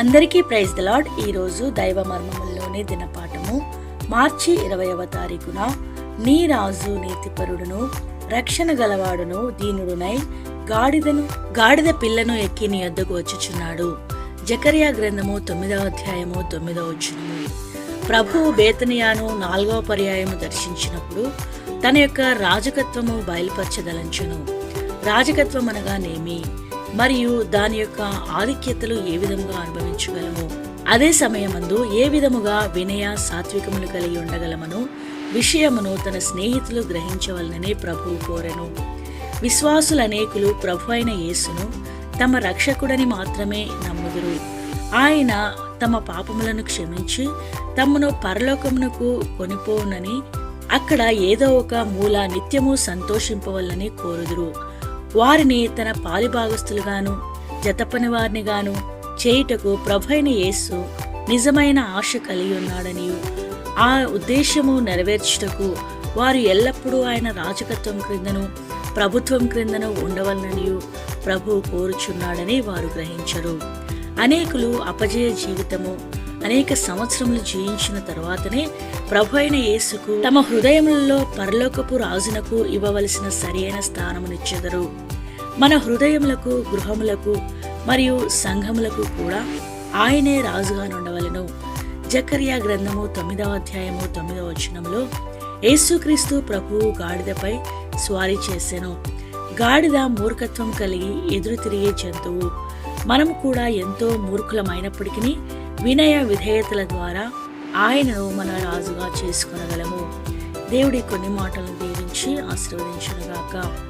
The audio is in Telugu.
అందరికీ ప్రైజ్ ద లాడ్ ఈరోజు దైవ మర్మముల్లోని దినపాఠము. మార్చి ఇరవైవ తారీఖున నీ రాజు నీతిపరుడును రక్షణ గలవాడును దీనుడునై గాడిదను గాడిద పిల్లను ఎక్కి నీ వద్దకు వచ్చుచున్నాడు. జకరియా గ్రంథము తొమ్మిదవ అధ్యాయము తొమ్మిదవ వచనము. ప్రభువు బేతనియాను నాలుగవ పర్యాయము దర్శించినప్పుడు తన యొక్క రాజకత్వము బయలుపరచదలంచును. రాజకత్వం అనగా నేమి? మరియు దాని యొక్క ఆధిక్యతలు ఏ విధముగా అనుభవించగలము? అదే సమయమందు ఏ విధముగా వినయ సాత్వికములు కలిగి ఉండగలమను? విషయమును తన స్నేహితులు గ్రహించవలననే ప్రభువు కోరెను. విశ్వాసులనేకులు ప్రభు అయిన యేసును తమ రక్షకుడని మాత్రమే నమ్ముదురు. ఆయన తమ పాపములను క్షమించి తమను పరలోకమునకు కొనిపోవునని అక్కడ ఏదో ఒక మూల నిత్యము సంతోషింపవల్లని కోరుదురు. వారిని తన పాలిభాగస్తులుగాను జతపని వారిని గాను చేయుటకు ప్రభైన యేసు నిజమైన ఆశ కలిగి ఉన్నాడని ఆ ఉద్దేశము నెరవేర్చుటకు వారు ఎల్లప్పుడూ ఆయన రాజకత్వం క్రిందను ప్రభుత్వం క్రిందను ఉండవలనని ప్రభు కోరుచున్నాడని వారు గ్రహించరు. అనేకులు అపజయ జీవితము అనేక సంవత్సరములు జీవించిన తర్వాతనే ప్రభు అయిన యేసుకు తమ హృదయములలో పరలోకపు రాజునకు ఇవ్వవలసిన సరియైన స్థానమునిచ్చెదరు. మన హృదయములకు గృహములకు మరియు సంఘములకు కూడా ఆయనే రాజుగా నుండవలను జకర్యా గ్రంథము తొమ్మిదవ అధ్యాయము తొమ్మిదవ వచనంలో యేసుక్రీస్తు ప్రభువు గాడిదపై స్వారీ చేసెను. గాడిద మూర్ఖత్వం కలిగి ఎదురు తిరిగే జంతువు. మనము కూడా ఎంతో మూర్ఖులమైనప్పటికీ వినయ విధేయతల ద్వారా ఆయనను మన రాజుగా చేసుకునగలము. దేవుడి కొన్ని మాటలను దీవించి ఆశీర్వదించునుగాక.